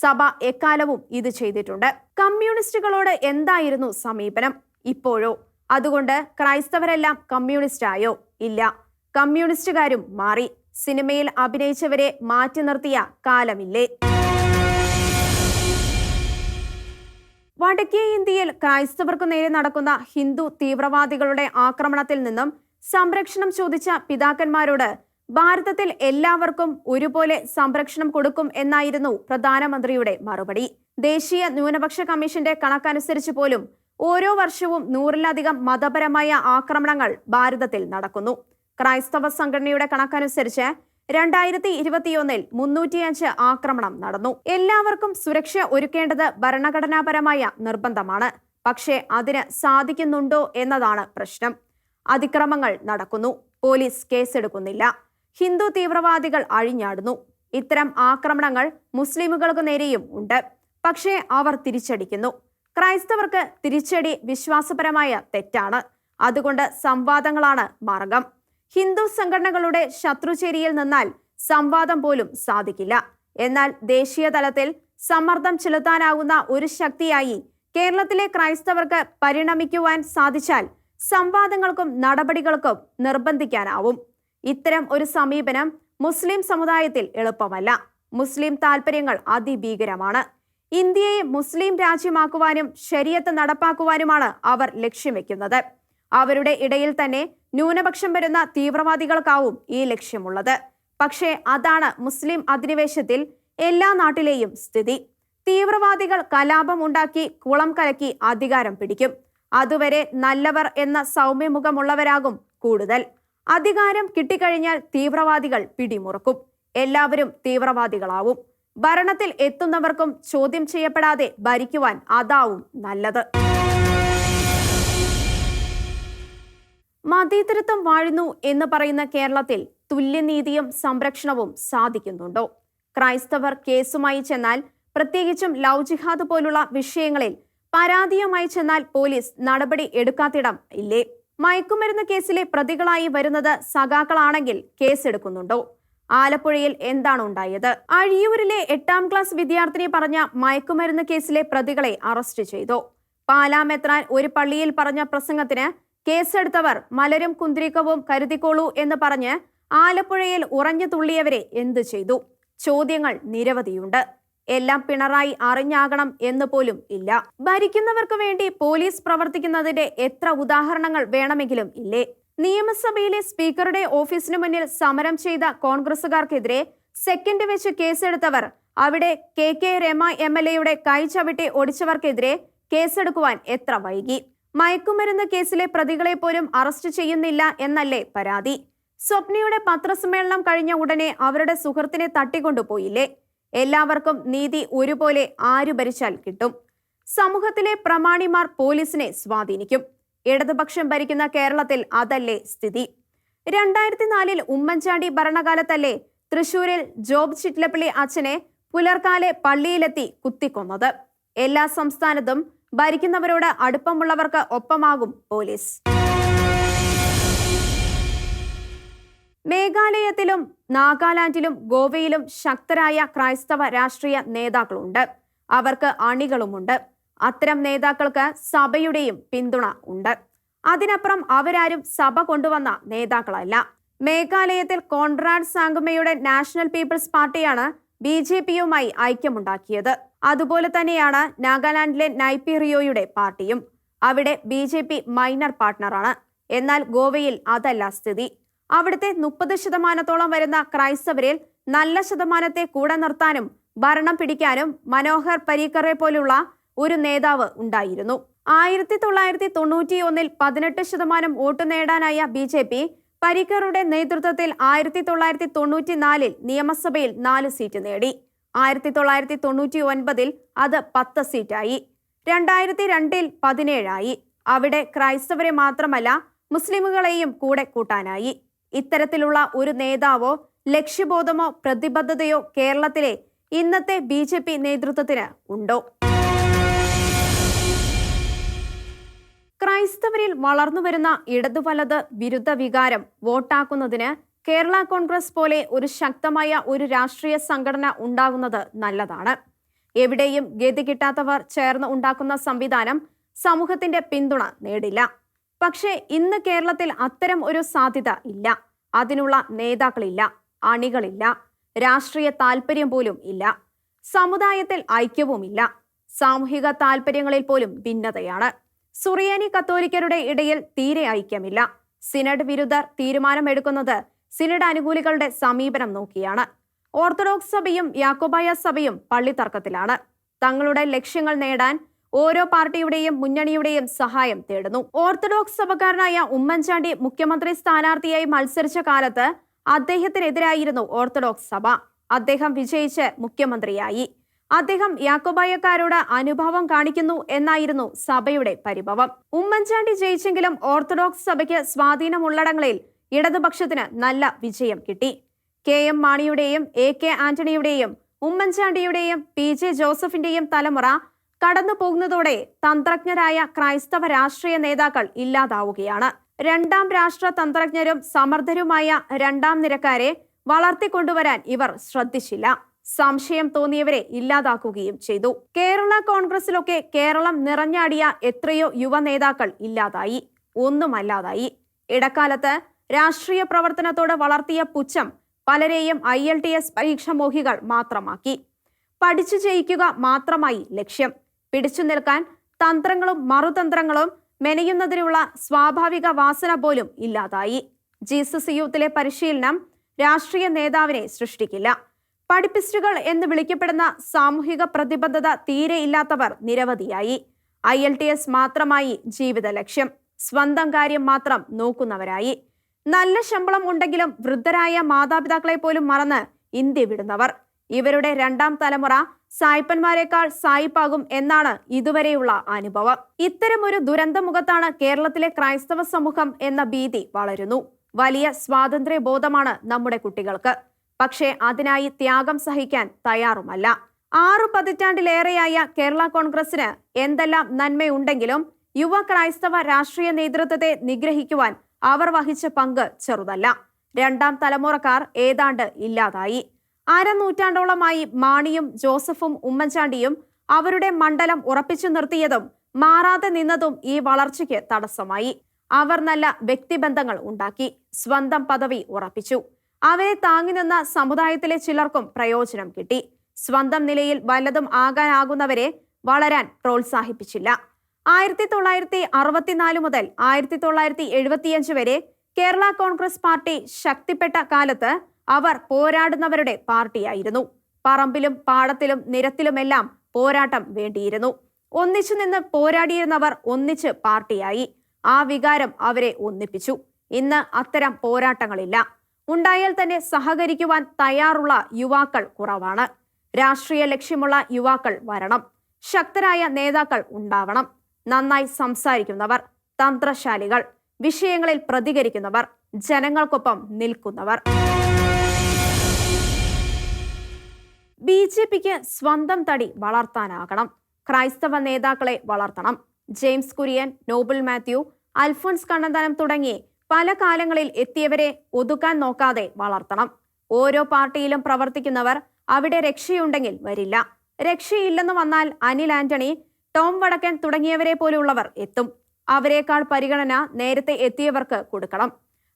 S1: സഭ എക്കാലവും ഇത് ചെയ്തിട്ടുണ്ട്. കമ്മ്യൂണിസ്റ്റുകളോട് എന്തായിരുന്നു സമീപനം? ഇപ്പോഴോ? അതുകൊണ്ട് ക്രൈസ്തവരെല്ലാം കമ്മ്യൂണിസ്റ്റായോ? ഇല്ല. കമ്മ്യൂണിസ്റ്റുകാരും മാറി. സിനിമയിൽ അഭിനയിച്ചവരെ മാറ്റി നിർത്തിയ കാലമില്ലേ? വടക്കേ ഇന്ത്യയിൽ ക്രൈസ്തവർക്ക് നേരെ നടക്കുന്ന ഹിന്ദു തീവ്രവാദികളുടെ ആക്രമണത്തിൽ നിന്നും സംരക്ഷണം ചോദിച്ച പിതാക്കന്മാരോട് ഭാരതത്തിൽ എല്ലാവർക്കും ഒരുപോലെ സംരക്ഷണം കൊടുക്കും എന്നായിരുന്നു പ്രധാനമന്ത്രിയുടെ മറുപടി. ദേശീയ ന്യൂനപക്ഷ കമ്മീഷന്റെ കണക്കനുസരിച്ച് പോലും ഓരോ വർഷവും നൂറിലധികം മതപരമായ ആക്രമണങ്ങൾ ഭാരതത്തിൽ നടക്കുന്നു. ക്രൈസ്തവ സംഘടനയുടെ കണക്കനുസരിച്ച് രണ്ടായിരത്തി ഇരുപത്തിയൊന്നിൽ മുന്നൂറ്റിയഞ്ച് ആക്രമണം നടന്നു. എല്ലാവർക്കും സുരക്ഷ ഒരുക്കേണ്ടത് ഭരണഘടനാപരമായ നിർബന്ധമാണ്. പക്ഷേ അതിന് സാധിക്കുന്നുണ്ടോ എന്നതാണ് പ്രശ്നം. അതിക്രമങ്ങൾ നടക്കുന്നു. പോലീസ് കേസെടുക്കുന്നില്ല. ഹിന്ദു തീവ്രവാദികൾ അഴിഞ്ഞാടുന്നു. ഇത്തരം ആക്രമണങ്ങൾ മുസ്ലിമുകൾക്ക് നേരെയും ഉണ്ട്. പക്ഷേ അവർ തിരിച്ചടിക്കുന്നു. ക്രൈസ്തവർക്ക് തിരിച്ചടി വിശ്വാസപരമായ തെറ്റാണ്. അതുകൊണ്ട് സംവാദങ്ങളാണ് മാർഗം. ഹിന്ദു സംഘടനകളുടെ ശത്രുചേരിയിൽ നിന്നാൽ സംവാദം പോലും സാധിക്കില്ല. എന്നാൽ ദേശീയ തലത്തിൽ സമ്മർദ്ദം ചെലുത്താനാകുന്ന ഒരു ശക്തിയായി കേരളത്തിലെ ക്രൈസ്തവർക്ക് പരിണമിക്കുവാൻ സാധിച്ചാൽ സംവാദങ്ങൾക്കും നടപടികൾക്കും നിർബന്ധിക്കാനാവും. ഇത്തരം ഒരു സമീപനം മുസ്ലിം സമുദായത്തിൽ എളുപ്പമല്ല. മുസ്ലിം താൽപര്യങ്ങൾ അതിഭീകരമാണ്. ഇന്ത്യയെ മുസ്ലിം രാജ്യമാക്കുവാനും ശരീരത്ത് നടപ്പാക്കുവാനുമാണ് അവർ ലക്ഷ്യം വെക്കുന്നത്. അവരുടെ ഇടയിൽ തന്നെ ന്യൂനപക്ഷം വരുന്ന തീവ്രവാദികൾക്കാവും ഈ ലക്ഷ്യമുള്ളത്. പക്ഷേ അതാണ് മുസ്ലിം അധിനിവേശത്തിൽ എല്ലാ നാട്ടിലെയും സ്ഥിതി. തീവ്രവാദികൾ കലാപം ഉണ്ടാക്കി കുളം കലക്കി അധികാരം പിടിക്കും. അതുവരെ നല്ലവർ എന്ന സൗമ്യമുഖമുള്ളവരാകും കൂടുതൽ. അധികാരം കിട്ടിക്കഴിഞ്ഞാൽ തീവ്രവാദികൾ പിടിമുറുക്കും. എല്ലാവരും തീവ്രവാദികളാവും. ഭരണത്തിൽ എത്തുന്നവർക്കും ചോദ്യം ചെയ്യപ്പെടാതെ ഭരിക്കുവാൻ അതാവും നല്ലത്. മതേതരത്വം വാഴുന്നു എന്ന് പറയുന്ന കേരളത്തിൽ തുല്യനീതിയും സംരക്ഷണവും സാധിക്കുന്നുണ്ടോ? ക്രൈസ്തവർ കേസുമായി ചെന്നാൽ പ്രത്യേകിച്ചും ലവ് ജിഹാദ് പോലുള്ള വിഷയങ്ങളിൽ പരാതിയുമായി ചെന്നാൽ പോലീസ് നടപടി എടുക്കാത്തിടം ഇല്ലേ? മയക്കുമരുന്ന് കേസിലെ പ്രതികളായി വരുന്നത് സഖാക്കളാണെങ്കിൽ കേസെടുക്കുന്നുണ്ടോ? ആലപ്പുഴയിൽ എന്താണ് ഉണ്ടായത്? അഴിയൂരിലെ എട്ടാം ക്ലാസ് വിദ്യാർത്ഥിനി പറഞ്ഞ മയക്കുമരുന്ന് കേസിലെ പ്രതികളെ അറസ്റ്റ് ചെയ്തു. പാലാമെത്രാൻ ഒരു പള്ളിയിൽ പറഞ്ഞ പ്രസംഗത്തിന് കേസെടുത്തവർ മലരും കുന്തിരിക്കവും കരുതിക്കോളൂ എന്ന് പറഞ്ഞ് ആലപ്പുഴയിൽ ഉറഞ്ഞു തുള്ളിയവരെ എന്തു ചെയ്തു? ചോദ്യങ്ങൾ നിരവധിയുണ്ട്. എല്ലാം പിണറായി അറിഞ്ഞാകണം എന്ന് പോലും ഇല്ല. ഭരിക്കുന്നവർക്ക് വേണ്ടി പോലീസ് പ്രവർത്തിക്കുന്നതിന്റെ എത്ര ഉദാഹരണങ്ങൾ വേണമെങ്കിലും ഇല്ലേ? നിയമസഭയിലെ സ്പീക്കറുടെ ഓഫീസിനു മുന്നിൽ സമരം ചെയ്ത കോൺഗ്രസുകാർക്കെതിരെ സെക്കൻഡ് വെച്ച് കേസെടുത്തവർ അവിടെ K K Rama M L എയുടെ കൈ ചവിട്ടി ഒടിച്ചവർക്കെതിരെ കേസെടുക്കുവാൻ എത്ര വൈകി? മയക്കുമരുന്ന് കേസിലെ പ്രതികളെ പോലും അറസ്റ്റ് ചെയ്യുന്നില്ല എന്നല്ലേ പരാതി? സ്വപ്നയുടെ പത്രസമ്മേളനം കഴിഞ്ഞ ഉടനെ അവരുടെ സുഹൃത്തിനെ തട്ടിക്കൊണ്ടുപോയില്ലേ? എല്ലാവർക്കും നീതി ഒരുപോലെ ആരു ഭരിച്ചാൽ കിട്ടും. സമൂഹത്തിലെ പ്രമാണിമാർ പോലീസിനെ സ്വാധീനിക്കും. ഇടതുപക്ഷം ഭരിക്കുന്ന കേരളത്തിൽ അതല്ലേ സ്ഥിതി? രണ്ടായിരത്തി നാലിൽ ഉമ്മൻചാണ്ടി ഭരണകാലത്തല്ലേ തൃശൂരിൽ ജോബ് ചിറ്റ്ലപ്പള്ളി അച്ഛനെ പുലർക്കാലെ പള്ളിയിലെത്തി കുത്തിക്കൊന്നത്. എല്ലാ സംസ്ഥാനത്തും ഭരിക്കുന്നവരോട് അടുപ്പമുള്ളവർക്ക് ഒപ്പമാകും പോലീസ്. മേഘാലയത്തിലും നാഗാലാൻഡിലും ഗോവയിലും ശക്തരായ ക്രൈസ്തവ രാഷ്ട്രീയ നേതാക്കളുണ്ട്. അവർക്ക് അണികളുമുണ്ട്. അത്തരം നേതാക്കൾക്ക് സഭയുടെയും പിന്തുണ ഉണ്ട്. അതിനപ്പുറം അവരാരും സഭ കൊണ്ടുവന്ന നേതാക്കളല്ല. മേഘാലയത്തിൽ കോൺറാഡ് സാങ്കുമയുടെ നാഷണൽ പീപ്പിൾസ് പാർട്ടിയാണ് ബി ജെ പിയുമായി ഐക്യമുണ്ടാക്കിയത്. അതുപോലെ തന്നെയാണ് നാഗാലാൻഡിലെ നൈപീറിയോയുടെ പാർട്ടിയും. അവിടെ ബി ജെ പി മൈനർ പാർട്ട്ണറാണ്. എന്നാൽ ഗോവയിൽ അതല്ല സ്ഥിതി. അവിടുത്തെ മുപ്പത് ശതമാനത്തോളം വരുന്ന ക്രൈസ്തവരിൽ നല്ല ശതമാനത്തെ കൂടെ നിർത്താനും ഭരണം പിടിക്കാനും മനോഹർ പരീക്കറെ പോലുള്ള ഒരു നേതാവ് ഉണ്ടായിരുന്നു. ആയിരത്തി തൊള്ളായിരത്തി തൊണ്ണൂറ്റി ഒന്നിൽ പതിനെട്ട് ശതമാനം വോട്ട് നേടാനായ ബി ജെ പി പരീക്കറുടെ നേതൃത്വത്തിൽ ആയിരത്തി തൊള്ളായിരത്തി തൊണ്ണൂറ്റി നാലിൽ നിയമസഭയിൽ നാല് സീറ്റ് നേടി. ആയിരത്തി തൊള്ളായിരത്തി തൊണ്ണൂറ്റി ഒൻപതിൽ അത് പത്ത് സീറ്റായി. രണ്ടായിരത്തി രണ്ടിൽ പതിനേഴായി. അവിടെ ക്രൈസ്തവരെ മാത്രമല്ല മുസ്ലിമുകളെയും കൂടെ കൂട്ടാനായി. ഇത്തരത്തിലുള്ള ഒരു നേതാവോ ലക്ഷ്യബോധമോ പ്രതിബദ്ധതയോ കേരളത്തിലെ ഇന്നത്തെ ബി നേതൃത്വത്തിന് ഉണ്ടോ? ക്രൈസ്തവരിൽ വളർന്നുവരുന്ന ഇടതു വലത് വിരുദ്ധ വികാരം വോട്ടാക്കുന്നതിന് കേരള കോൺഗ്രസ് പോലെ ഒരു ശക്തമായ ഒരു രാഷ്ട്രീയ സംഘടന ഉണ്ടാകുന്നത് നല്ലതാണ്. എവിടെയും ഗതി കിട്ടാത്തവർ ചേർന്ന് ഉണ്ടാക്കുന്ന സംവിധാനം സമൂഹത്തിന്റെ പിന്തുണ നേടില്ല. പക്ഷേ ഇന്ന് കേരളത്തിൽ അത്തരം ഒരു സാധ്യത ഇല്ല. അതിനുള്ള നേതാക്കളില്ല അണികളില്ല രാഷ്ട്രീയ താല്പര്യം പോലും ഇല്ല. സമുദായത്തിൽ ഐക്യവുമില്ല. സാമൂഹിക താല്പര്യങ്ങളിൽ പോലും ഭിന്നതയാണ്. സുറിയാനി കത്തോലിക്കരുടെ ഇടയിൽ തീരെ ഐക്യമില്ല. സിനഡ് വിരുദ്ധർ തീരുമാനമെടുക്കുന്നത് സിനഡ് അനുകൂലികളുടെ സമീപനം നോക്കിയാണ്. ഓർത്തഡോക്സ് സഭയും യാക്കോബായ സഭയും പള്ളിത്തർക്കത്തിലാണ്. തങ്ങളുടെ ലക്ഷ്യങ്ങൾ നേടാൻ ഓരോ പാർട്ടിയുടെയും മുന്നണിയുടെയും സഹായം തേടുന്നു. ഓർത്തഡോക്സ് സഭക്കാരനായ ഉമ്മൻചാണ്ടി മുഖ്യമന്ത്രി സ്ഥാനാർത്ഥിയായി മത്സരിച്ച കാലത്ത് അദ്ദേഹത്തിനെതിരായിരുന്നു ഓർത്തഡോക്സ് സഭ. അദ്ദേഹം വിജയിച്ച് മുഖ്യമന്ത്രിയായി. അദ്ദേഹം യാക്കോബായക്കാരോട് അനുഭാവം കാണിക്കുന്നു എന്നായിരുന്നു സഭയുടെ പരിഭവം. ഉമ്മൻചാണ്ടി ജയിച്ചെങ്കിലും ഓർത്തഡോക്സ് സഭയ്ക്ക് സ്വാധീനമുള്ളടങ്ങളിൽ ഇടതുപക്ഷത്തിന് നല്ല വിജയം കിട്ടി. കെ എം മാണിയുടെയും എ കെ ആന്റണിയുടെയും ഉമ്മൻചാണ്ടിയുടെയും പി ജെ ജോസഫിന്റെയും തലമുറ കടന്നു പോകുന്നതോടെ തന്ത്രജ്ഞരായ ക്രൈസ്തവ രാഷ്ട്രീയ നേതാക്കൾ ഇല്ലാതാവുകയാണ്. രണ്ടാം രാഷ്ട്ര തന്ത്രജ്ഞരും സമർത്ഥരുമായ രണ്ടാം നിരക്കാരെ വളർത്തിക്കൊണ്ടുവരാൻ ഇവർ ശ്രദ്ധിച്ചില്ല. സംശയം തോന്നിയവരെ ഇല്ലാതാക്കുകയും ചെയ്തു. കേരള കോൺഗ്രസിലൊക്കെ കേരളം നിറഞ്ഞാടിയ എത്രയോ യുവ നേതാക്കൾ ഇല്ലാതായി. ഒന്നുമല്ലാതായി. ഇടക്കാലത്ത് രാഷ്ട്രീയ പ്രവർത്തനത്തോട് വളർത്തിയ പുച്ഛം പലരെയും ഐ എൽ ടി എസ് പരീക്ഷ മോഹികൾ മാത്രമാക്കി. പഠിച്ചു ജയിക്കുക മാത്രമായി ലക്ഷ്യം. പിടിച്ചു നിൽക്കാൻ തന്ത്രങ്ങളും മറുതന്ത്രങ്ങളും മെനയുന്നതിനുള്ള സ്വാഭാവിക വാസന പോലും ഇല്ലാതായി. ജീസസ് യൂത്തിലെ പരിശീലനം രാഷ്ട്രീയ നേതാവിനെ സൃഷ്ടിക്കില്ല. പഠിപ്പിസ്റ്റുകൾ എന്ന് വിളിക്കപ്പെടുന്ന സാമൂഹിക പ്രതിബദ്ധത തീരെ ഇല്ലാത്തവർ നിരവധിയായി. ഐ എൽ ടി എസ് മാത്രമായി ജീവിത ലക്ഷ്യം. സ്വന്തം കാര്യം മാത്രം നോക്കുന്നവരായി. നല്ല ശമ്പളം ഉണ്ടെങ്കിലും വൃദ്ധരായ മാതാപിതാക്കളെ പോലും മറന്ന് ഇന്ത്യ വിടുന്നവർ. ഇവരുടെ രണ്ടാം തലമുറ സായിപ്പന്മാരെക്കാൾ സായിപ്പാകും എന്നാണ് ഇതുവരെയുള്ള അനുഭവം. ഇത്തരമൊരു ദുരന്തമുഖത്താണ് കേരളത്തിലെ ക്രൈസ്തവ സമൂഹം എന്ന ഭീതി വളരുന്നു. വലിയ സ്വാതന്ത്ര്യ ബോധമാണ് നമ്മുടെ കുട്ടികൾക്ക്. പക്ഷേ അതിനായി ത്യാഗം സഹിക്കാൻ തയ്യാറുമല്ല. ആറു പതിറ്റാണ്ടിലേറെയായ കേരള കോൺഗ്രസിന് എന്തെല്ലാം നന്മയുണ്ടെങ്കിലും യുവ ക്രൈസ്തവ രാഷ്ട്രീയ നേതൃത്വത്തെ നിഗ്രഹിക്കുവാൻ അവർ വഹിച്ച പങ്ക് ചെറുതല്ല. രണ്ടാം തലമുറക്കാർ ഏതാണ്ട് ഇല്ലാതായി. അരനൂറ്റാണ്ടോളമായി മാണിയും ജോസഫും ഉമ്മൻചാണ്ടിയും അവരുടെ മണ്ഡലം ഉറപ്പിച്ചു നിർത്തിയതും മാറാതെ നിന്നതും ഈ വളർച്ചയ്ക്ക് തടസ്സമായി. അവർ നല്ല വ്യക്തിബന്ധങ്ങൾ ഉണ്ടാക്കി സ്വന്തം പദവി ഉറപ്പിച്ചു. അവരെ താങ്ങി നിന്ന സമുദായത്തിലെ ചിലർക്കും പ്രയോജനം കിട്ടി. സ്വന്തം നിലയിൽ വല്ലതും ആകാനാകുന്നവരെ വളരാൻ പ്രോത്സാഹിപ്പിച്ചില്ല. ആയിരത്തി തൊള്ളായിരത്തി അറുപത്തിനാല് മുതൽ ആയിരത്തി തൊള്ളായിരത്തി എഴുപത്തിയഞ്ച് വരെ കേരള കോൺഗ്രസ് പാർട്ടി ശക്തിപ്പെട്ട കാലത്ത് അവർ പോരാടുന്നവരുടെ പാർട്ടിയായിരുന്നു. പറമ്പിലും പാടത്തിലും നിരത്തിലുമെല്ലാം പോരാട്ടം വേണ്ടിയിരുന്നു. ഒന്നിച്ചു നിന്ന് പോരാടിയിരുന്നവർ ഒന്നിച്ച് പാർട്ടിയായി. ആ വികാരം അവരെ ഒന്നിപ്പിച്ചു. ഇന്ന് അത്തരം പോരാട്ടങ്ങളില്ല. ഉണ്ടായാൽ തന്നെ സഹകരിക്കുവാൻ തയ്യാറുള്ള യുവാക്കൾ കുറവാണ്. രാഷ്ട്രീയ ലക്ഷ്യമുള്ള യുവാക്കൾ വരണം. ശക്തരായ നേതാക്കൾ ഉണ്ടാവണം. നന്നായി സംസാരിക്കുന്നവർ തന്ത്രശാലികൾ വിഷയങ്ങളിൽ പ്രതികരിക്കുന്നവർ ജനങ്ങൾക്കൊപ്പം നിൽക്കുന്നവർ. ബി ജെ പിക്ക് സ്വന്തം തടി വളർത്താനാകണം. ക്രൈസ്തവ നേതാക്കളെ വളർത്തണം. James Kurian Noble Mathew Alphons Kannanthanam തുടങ്ങി പല കാലങ്ങളിൽ എത്തിയവരെ ഒതുക്കാൻ നോക്കാതെ വളർത്തണം. ഓരോ പാർട്ടിയിലും പ്രവർത്തിക്കുന്നവർ അവിടെ രക്ഷയുണ്ടെങ്കിൽ വരില്ല. രക്ഷയില്ലെന്ന് വന്നാൽ അനിൽ ആന്റണി ടോം വടക്കൻ തുടങ്ങിയവരെ പോലുള്ളവർ എത്തും. അവരെക്കാൾ പരിഗണന നേരത്തെ എത്തിയവർക്ക് കൊടുക്കണം.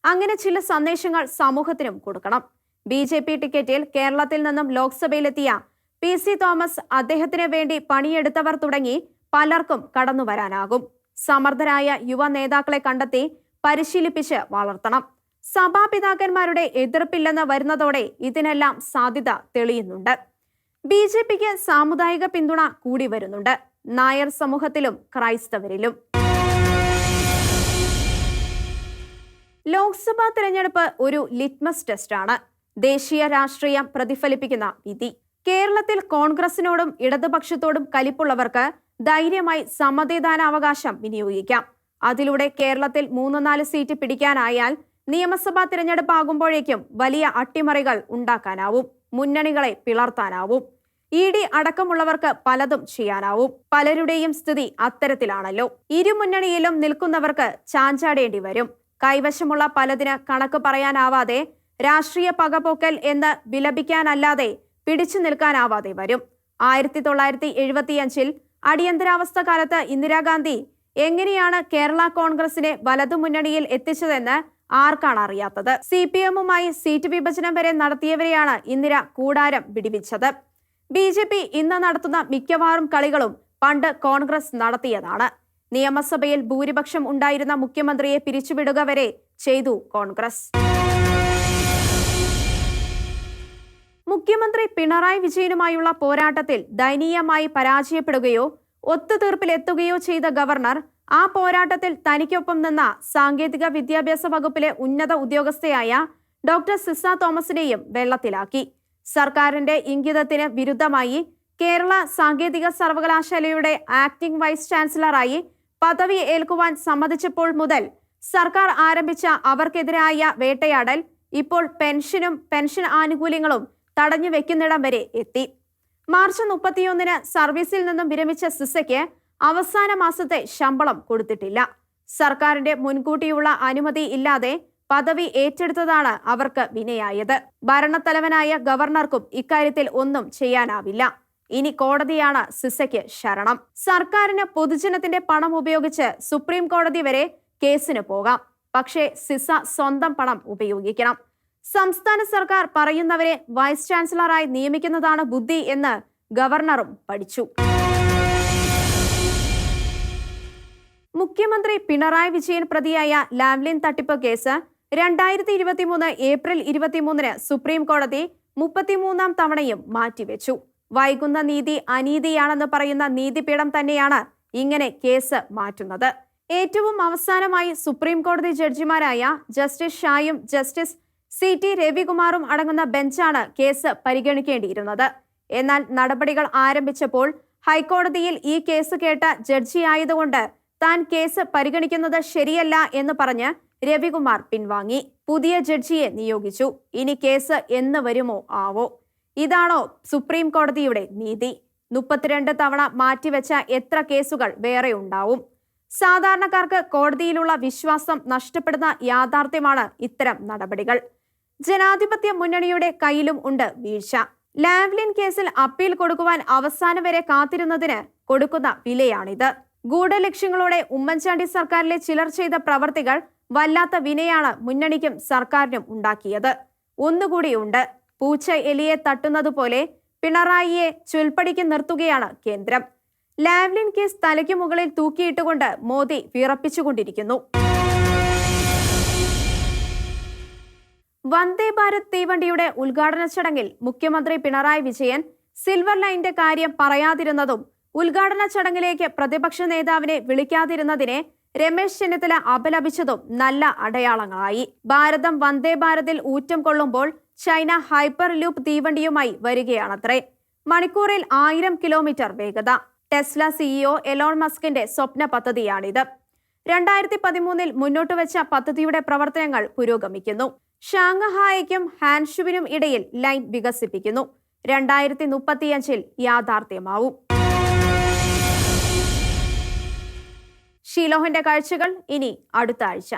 S1: അങ്ങനെ ചില സന്ദേശങ്ങൾ സമൂഹത്തിനും കൊടുക്കണം. ബി ജെ പി ടിക്കറ്റിൽ കേരളത്തിൽ നിന്നും ലോക്സഭയിലെത്തിയ പി സി തോമസ് അദ്ദേഹത്തിന് വേണ്ടി പണിയെടുത്തവർ തുടങ്ങി പലർക്കും കടന്നു വരാനാകും സമർത്ഥരായ യുവ നേതാക്കളെ കണ്ടെത്തി പരിശീലിപ്പിച്ച് വളർത്തണം. സഭാപിതാക്കന്മാരുടെ എതിർപ്പില്ലെന്ന് വരുന്നതോടെ ഇതിനെല്ലാം സാധ്യത തെളിയുന്നുണ്ട്. ബി ജെ പിക്ക് സാമുദായിക പിന്തുണ കൂടി വരുന്നുണ്ട്. നായർ സമൂഹത്തിലും ക്രൈസ്തവരിലും. ലോക്സഭാ തിരഞ്ഞെടുപ്പ് ഒരു ലിറ്റ്മസ് ടെസ്റ്റാണ് ദേശീയ രാഷ്ട്രീയം പ്രതിഫലിപ്പിക്കുന്ന വിധി. കേരളത്തിൽ കോൺഗ്രസിനോടും ഇടതുപക്ഷത്തോടും കലിപ്പുള്ളവർക്ക് ധൈര്യമായി സമ്മതിദാനാവകാശം വിനിയോഗിക്കാം. അതിലൂടെ കേരളത്തിൽ മൂന്ന് നാല് സീറ്റ് പിടിക്കാനായാൽ നിയമസഭാ തിരഞ്ഞെടുപ്പ് ആകുമ്പോഴേക്കും വലിയ അട്ടിമറികൾ ഉണ്ടാക്കാനാവും. മുന്നണികളെ പിളർത്താനാവും. ഇ ഡി അടക്കമുള്ളവർക്ക് പലതും ചെയ്യാനാവും. പലരുടെയും സ്ഥിതി അത്തരത്തിലാണല്ലോ. ഇരുമുന്നണിയിലും നിൽക്കുന്നവർക്ക് ചാഞ്ചാടേണ്ടി വരും. കൈവശമുള്ള പലതിന് കണക്ക് പറയാനാവാതെ രാഷ്ട്രീയ പകപോക്കൽ എന്ന് വിലപിക്കാനല്ലാതെ പിടിച്ചു നിൽക്കാനാവാതെ വരും. ആയിരത്തി തൊള്ളായിരത്തി എഴുപത്തിയഞ്ചിൽ അടിയന്തരാവസ്ഥ കാലത്ത് ഇന്ദിരാഗാന്ധി എങ്ങനെയാണ് കേരള കോൺഗ്രസിനെ വലതുമുന്നണിയിൽ എത്തിച്ചതെന്ന് ആർക്കാണ് അറിയാത്തത്? സി പി എമ്മുമായി സീറ്റ് വിഭജനം വരെ നടത്തിയവരെയാണ് ഇന്ദിര കൂടാരം വിടിവിച്ചത്. ബി ജെ പി ഇന്ന് നടത്തുന്ന മിക്കവാറും കളികളും പണ്ട് കോൺഗ്രസ് നടത്തിയതാണ്. നിയമസഭയിൽ ഭൂരിപക്ഷം ഉണ്ടായിരുന്ന മുഖ്യമന്ത്രിയെ പിരിച്ചുവിടുക വരെ ചെയ്തു കോൺഗ്രസ്. മുഖ്യമന്ത്രി പിണറായി വിജയനുമായുള്ള പോരാട്ടത്തിൽ ദയനീയമായി പരാജയപ്പെടുകയോ ഒത്തുതീർപ്പിലെത്തുകയോ ചെയ്ത ഗവർണർ ആ പോരാട്ടത്തിൽ തനിക്കൊപ്പം നിന്ന സാങ്കേതിക വിദ്യാഭ്യാസ വകുപ്പിലെ ഉന്നത ഉദ്യോഗസ്ഥയായ ഡോക്ടർ സിസ തോമസിനെയും വെള്ളത്തിലാക്കി. സർക്കാരിന്റെ ഇംഗിതത്തിന് വിരുദ്ധമായി കേരള സാങ്കേതിക സർവകലാശാലയുടെ ആക്ടിംഗ് വൈസ് ചാൻസലറായി പദവി ഏൽക്കുവാൻ സമ്മതിച്ചപ്പോൾ മുതൽ സർക്കാർ ആരംഭിച്ച അവർക്കെതിരായ വേട്ടയാടൽ ഇപ്പോൾ പെൻഷനും പെൻഷൻ ആനുകൂല്യങ്ങളും തടഞ്ഞു വെക്കുന്നിടം വരെ എത്തി. മാർച്ച് മുപ്പത്തിയൊന്നിന് സർവീസിൽ നിന്നും വിരമിച്ച സിസയ്ക്ക് അവസാന മാസത്തെ ശമ്പളം കൊടുത്തിട്ടില്ല. സർക്കാരിന്റെ മുൻകൂട്ടിയുള്ള അനുമതി ഇല്ലാതെ പദവി ഏറ്റെടുത്തതാണ് അവർക്ക് വിനയായത്. ഭരണത്തലവനായ ഗവർണർക്കും ഇക്കാര്യത്തിൽ ഒന്നും ചെയ്യാനാവില്ല. ഇനി കോടതിയാണ് സിസയ്ക്ക് ശരണം. സർക്കാരിന് പൊതുജനത്തിന്റെ പണം ഉപയോഗിച്ച് സുപ്രീം കോടതി വരെ കേസിന് പോകാം. പക്ഷേ സിസ സ്വന്തം പണം ഉപയോഗിക്കണം. സംസ്ഥാന സർക്കാർ പറയുന്നവരെ വൈസ് ചാൻസലറായി നിയമിക്കുന്നതാണ് ബുദ്ധി എന്ന് ഗവർണറും പഠിച്ചു. മുഖ്യമന്ത്രി പിണറായി വിജയൻ പ്രതിയായ ലാവ്ലിൻ തട്ടിപ്പ് കേസ് രണ്ടായിരത്തി ഇരുപത്തിമൂന്ന് ഏപ്രിൽ ഇരുപത്തിമൂന്നിന് സുപ്രീം കോടതി മുപ്പത്തിമൂന്നാം തവണയും മാറ്റിവെച്ചു. വൈകുന്ന നീതി അനീതിയാണെന്ന് പറയുന്ന നീതിപീഠം തന്നെയാണ് ഇങ്ങനെ കേസ് മാറ്റുന്നത്. ഏറ്റവും അവസാനമായി സുപ്രീം കോടതി ജഡ്ജിമാരായ ജസ്റ്റിസ് ഷായും ജസ്റ്റിസ് സി ടി രവികുമാറും അടങ്ങുന്ന ബെഞ്ചാണ് കേസ് പരിഗണിക്കേണ്ടിയിരുന്നത്. എന്നാൽ നടപടികൾ ആരംഭിച്ചപ്പോൾ ഹൈക്കോടതിയിൽ ഈ കേസ് കേട്ട ജഡ്ജിയായതുകൊണ്ട് താൻ കേസ് പരിഗണിക്കുന്നത് ശരിയല്ല എന്ന് പറഞ്ഞ് രവികുമാർ പിൻവാങ്ങി. പുതിയ ജഡ്ജിയെ നിയോഗിച്ചു. ഇനി കേസ് എന്ന് വരുമോ? ആവോ. ഇതാണോ സുപ്രീം കോടതിയുടെ നീതി. മുപ്പത്തിരണ്ട് തവണ മാറ്റിവെച്ച എത്ര കേസുകൾ വേറെ ഉണ്ടാവും? സാധാരണക്കാർക്ക് കോടതിയിലുള്ള വിശ്വാസം നഷ്ടപ്പെടുന്ന യാഥാർത്ഥ്യമാണ് ഇത്തരം നടപടികൾ. ജനാധിപത്യ മുന്നണിയുടെ കയ്യിലും ഉണ്ട് വീഴ്ച. ലാവ്ലിൻ കേസിൽ അപ്പീൽ കൊടുക്കുവാൻ അവസാനം വരെ കാത്തിരുന്നതിന് കൊടുക്കുന്ന വിലയാണിത്. ഗൂഢലക്ഷ്യങ്ങളോടെ ഉമ്മൻചാണ്ടി സർക്കാരിലെ ചിലർ ചെയ്ത പ്രവർത്തികൾ വല്ലാത്ത വിനയാണ് മുന്നണിക്കും സർക്കാരിനും ഉണ്ടാക്കിയത്. ഒന്നുകൂടിയുണ്ട്. പൂച്ച എലിയെ തട്ടുന്നതുപോലെ പിണറായിയെ ചുൽപ്പടിക്ക് നിർത്തുകയാണ് കേന്ദ്രം. ലാവ്ലിൻ കേസ് തലയ്ക്കു മുകളിൽ തൂക്കിയിട്ടുകൊണ്ട് മോദി വിറപ്പിച്ചുകൊണ്ടിരിക്കുന്നു. വന്ദേ ഭാരത് തീവണ്ടിയുടെ ഉദ്ഘാടന ചടങ്ങിൽ മുഖ്യമന്ത്രി പിണറായി വിജയൻ സിൽവർ ലൈനിന്റെ കാര്യം പറയാതിരുന്നതും ഉദ്ഘാടന ചടങ്ങിലേക്ക് പ്രതിപക്ഷ നേതാവിനെ വിളിക്കാതിരുന്നതിനെ രമേശ് ചെന്നിത്തല അപലപിച്ചതും നല്ല അടയാളങ്ങളായി. ഭാരതം വന്ദേ ഭാരതിൽ ഊറ്റം കൊള്ളുമ്പോൾ ചൈന ഹൈപ്പർ ലൂപ്പ് തീവണ്ടിയുമായി വരികയാണത്രേ. മണിക്കൂറിൽ ആയിരം കിലോമീറ്റർ വേഗത. ടെസ്ല സിഇഒ എലോൺ മസ്കിന്റെ സ്വപ്ന പദ്ധതിയാണിത്. രണ്ടായിരത്തി പതിമൂന്നിൽ മുന്നോട്ട് വെച്ച പദ്ധതിയുടെ പ്രവർത്തനങ്ങൾ പുരോഗമിക്കുന്നു. ഷാങ്ഹായിക്കും ഹാൻഷുവിനും ഇടയിൽ ലൈൻ വികസിപ്പിക്കുന്നു. രണ്ടായിരത്തി മുപ്പത്തിയഞ്ചിൽ യാഥാർത്ഥ്യമാവും. ഷീലോഹിന്റെ കാഴ്ചകൾ ഇനി അടുത്ത ആഴ്ച.